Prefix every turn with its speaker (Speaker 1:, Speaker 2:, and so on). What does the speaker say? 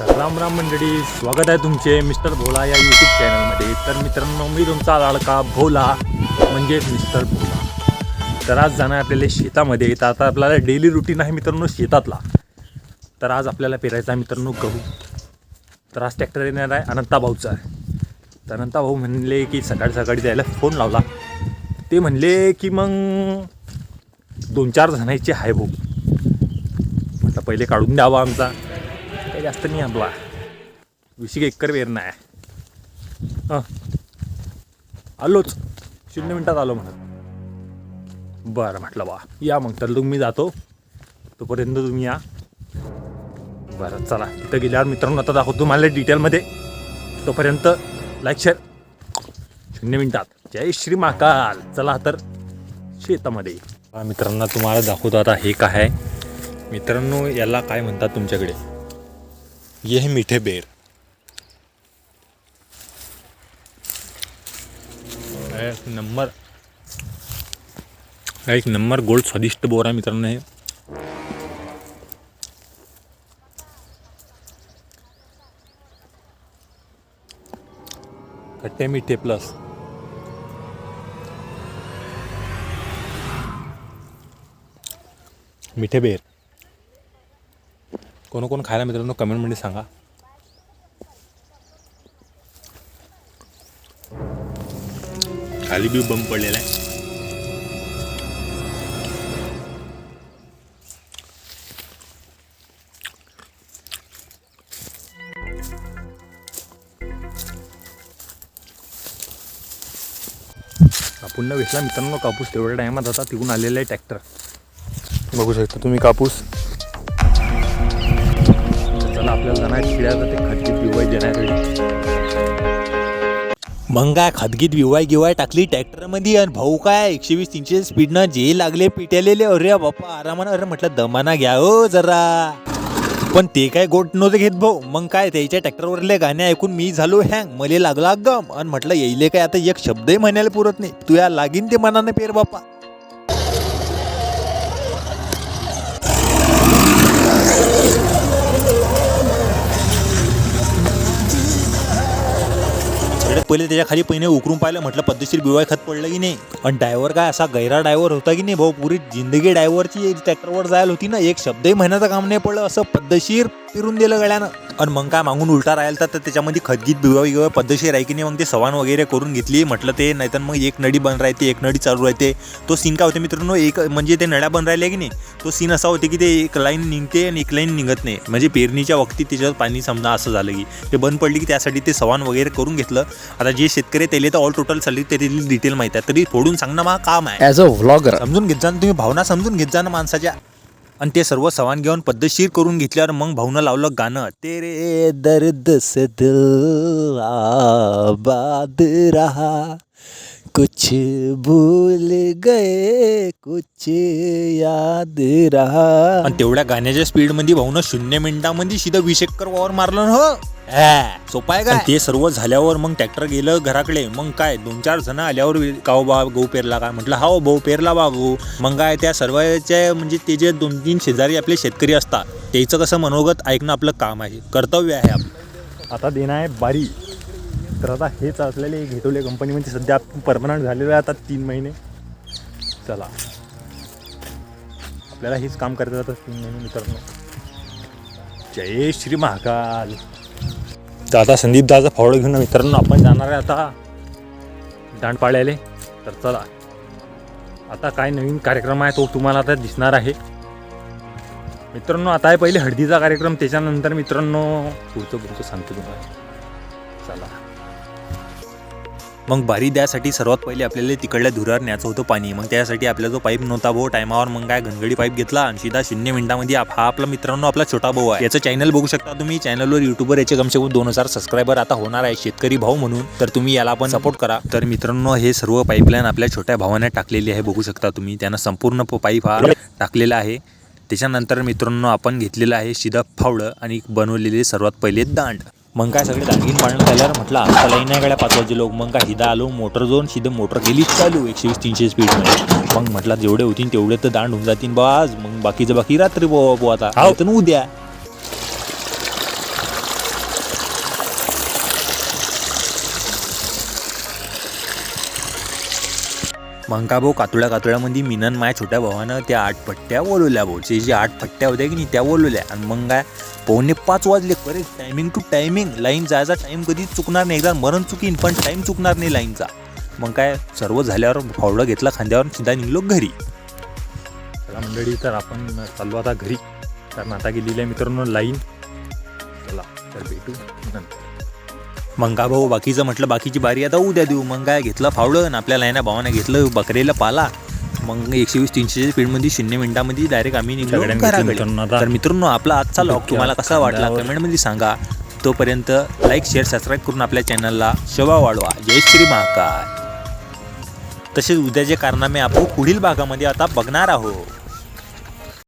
Speaker 1: तर राम राम मंडळी स्वागत आहे तुमचे मिस्टर भोला या यूट्यूब चॅनलमध्ये तर मित्रांनो मी तुमचा लाडका भोला म्हणजेच मिस्टर भोला. तर आज जाणार आपल्याला शेतामध्ये. तर आता आपल्याला डेली रुटीन आहे मित्रांनो शेतातला. तर आज आपल्याला पेरायचा आहे मित्रांनो गहू. तर आज ट्रॅक्टर येणार आहे अनंता भाऊचा तर अनंता भाऊ म्हणले की सकाळी सकाळी जायला फोन लावला. ते म्हणले की मग दोन चार जणांचे आहे भाऊ. म्हटलं पहिले काढून द्यावा आमचा. काही जास्त नाही आपला वीस एक एकर वेरणं आहे हां आलोच शून्य मिनटात आलो म्हणत बरं म्हटलं बा या मग तर तुम्ही जातो तोपर्यंत तुम्ही या बरं चला तिथं गेल्यावर मित्रांनो आता दाखवतो तुम्हाला डिटेलमध्ये तोपर्यंत लाईक शेअर शून्य मिनटात जय श्री महाकाल चला तर शेतामध्ये मित्रांना तुम्हाला दाखवतो आता हे काय आहे मित्रांनो याला काय म्हणतात तुमच्याकडे ये है मीठे बेर। एक नंबर। एक नंबर गोल्ड स्वादिष्ट बोर आहे मित्रांनो हे। खट्टे मीठे प्लस मिठे बेर। कोण कोण खायला मित्रांनो कमेंटमध्ये सांगा. खाली बी बंब पडलेला आहे. आपण वेचला मित्रांनो कापूस तेवढ्या टायमात आता तिकडून आलेला आहे ट्रॅक्टर बघू शकता तुम्ही कापूस. त्याला आपल्याला जाणार शिड्याचं ते खडकीत विवाय देण्यासाठी
Speaker 2: मग काय खदगीत विवाय गिवाय टाकली ट्रॅक्टरमध्ये आणि भाऊ काय एकशे वीस तीनशे स्पीडनं जे लागले पिट्यालेले. अरे बाप्पा आरामानं अरे म्हटलं दमाना घ्या हो जरा. पण ते काय गोट नव्हते घेत भाऊ. मग काय त्याच्या ट्रॅक्टरवरले गाणे ऐकून मी झालो हँग. मले लागला गम. आणि म्हटलं येईले काय आता एक शब्दही म्हणायला पुरत नाही. तुया लागीन ते मनानं पेर बाप्पा. पहिले त्याच्याखाली उकरून पाहिलं म्हटलं पद्धतशीर बिवाय खत पडलं की नाही. आणि ड्रायव्हर काय असा गैरा ड्रायव्हर होता की नाही भाऊ? पुरी जिंदगी ड्रायव्हरची ट्रॅक्टरवर जायला होती ना एक शब्दही महिन्याचं काम नाही पडलं असं पद्धतशीर फिरून दिलं गड्यानं आणि मग काय मागून उलटा राहिला तर त्याच्यामध्ये खतगीत बिवा बिवा पद्धतशीर आहे की नाही मग ते सवान वगैरे करून घेतली. म्हटलं ते नाहीतर मग एक नडी बंद राहते एक नडी चालू राहते. तो सीन काय होते मित्रांनो एक म्हणजे ते नड्या बंद राहिल्या की नाही तो सीन असा होते की ते एक लाईन निघते आणि एक लाईन निघत नाही. म्हणजे पेरणीच्या वक्ती त्याच्यात पाणी समजा असं झालं की ते बंद पडली की त्यासाठी ते सवान वगैरे करून घेतलं. आता जे शेतकरी त्याला तर ऑल टोटल चालली त्याची डिटेल माहिती आहे. तरी फोडून सांगणं मा काम आहे.
Speaker 3: ॲज अ व्लॉगर
Speaker 2: समजून घेत जा तुम्ही भावना समजून घेत जा ना माणसाच्या. आणि ते सर्व सवान घेऊन पद्धतशीर करून घेतल्यावर मग भाऊनं लावलं गाणं. तेरे दर्द से दिल आबाद रहा. कुछ भूल गए कुछ याद रहा. आणि तेवढ्या गाण्याच्या स्पीडमध्ये भाऊनं शून्य मिनिटामध्ये सीधं वीस एकर वावर मारलं ना हो. सोपं आहे का ते सर्व झाल्यावर मग ट्रॅक्टर गेलं घराकडे. मग काय? दोन चार जण आल्यावर काव बा गहू पेरला का म्हटलं हा भाऊ पेरला बाबू मग काय त्या सर्वांच्या म्हणजे ते जे दोन तीन शेजारी आपले शेतकरी असतात त्याचं कसं मनोगत ऐकणं आपलं काम आहे. कर्तव्य आहे आपलं.
Speaker 1: आता देणं आहे बारी. तर आता हेच असलेले घेतवले कंपनीमध्ये सध्या परमनंट झालेलो आहे आता तीन महिने. चला. आपल्याला हेच काम करायचं आता तीन महिने मित्रांनो. जय श्री महाकाल. तर आता संदीप दाचा फावडं घेऊन मित्रांनो. आपण जाणार आहे आता दांडपाळ्याले. तर चला. आता काय नवीन कार्यक्रम आहे तो तुम्हाला आता दिसणार आहे. मित्रांनो आता आहे पहिले हळदीचा कार्यक्रम. त्याच्यानंतर मित्रांनो पुढचं पुढचं सांगतो तुम्हाला. चला.
Speaker 2: मग बारी द्यासाठी सर्वात पहिले आपल्याला तिकडल्या धुरावर न्यायचं होतं पाणी. मग त्यासाठी आपला जो पाईप नव्हता भाऊ टायमावर मग काय घनगडी पाईप घेतला आणि सीधा शून्य मिनिटामध्ये हा आपला मित्रांनो आपला छोटा भाऊ आहे. याचं चॅनल बघू शकता तुम्ही. चॅनलवर युट्यूबवर याचे कमसे कम दोन हजार सबस्क्रायबर आता होणार आहे शेतकरी भाऊ म्हणून. तर तुम्ही याला पण सपोर्ट करा. तर मित्रांनो हे सर्व पाईपलाईन आपल्या छोट्या भावाने टाकलेली आहे. बघू शकता तुम्ही. त्यानं संपूर्ण प- पाईप हा टाकलेला आहे. त्याच्यानंतर मित्रांनो आपण घेतलेलं आहे सीधा फावडं आणि बनवलेले सर्वात पहिले दांड. मग काय सगळे दांडगीन पाळणं झाल्यावर म्हटलं आता लाईन नाही गाड्या पाच वाजे लोक. मग काय हिदा आलो मोटर जाऊन सीधं मोटर गेली चालू एकशे वीस तीनशे स्पीडमध्ये मग म्हटलं जेवढे होतील तेवढे तर दांड होऊन जातील बा आज मग बाकीचं बाकी रात्री बोवा बो आता. उद्या. मंका भाऊ कातुळ्या कातुळ्यामध्ये मिनन माया छोट्या भावानं त्या आठ पट्ट्या बोलवल्या भाऊ. जे जे आठ पट्ट्या होत्या की नाही त्या बोलवल्या आणि मग काय पावणे पाच वाजले. Correct timing to timing line जायचा टाईम कधीच चुकणार नाही. एकदा मरण चुकीन पण टाईम चुकणार नाही लाईनचा मग काय सर्व झाल्यावर फावडं घेतला खांद्यावर सीधा निघलो घरी.
Speaker 1: चला मंडळी तर आपण चाललो आता घरी. कारण आता गेलेल्या मित्रांनो लाईन चला तर भेटू नंतर.
Speaker 2: मंगा भाऊ बाकीचं म्हटलं बाकीची बारी आता उद्या देऊ. मग काय घेतलं फावडं आणि आपल्या लाईना भावानं घेतलं बकरीला पाला. मग एकशे वीस तीनशे स्पीडमध्ये शून्य मिनिटामध्ये डायरेक्ट आम्ही निघलो घराकडे. तर मित्रांनो आपला आजचा लॉग तुम्हाला कसा वाटला. कमेंटमध्ये सांगा. तोपर्यंत लाईक शेअर सबस्क्राईब करून आपल्या चॅनलला शोभा वाढवा. जय श्री महाकाल. तसेच उद्याचे कारनामे आपण पुढील भागामध्ये आता बघणार आहोत.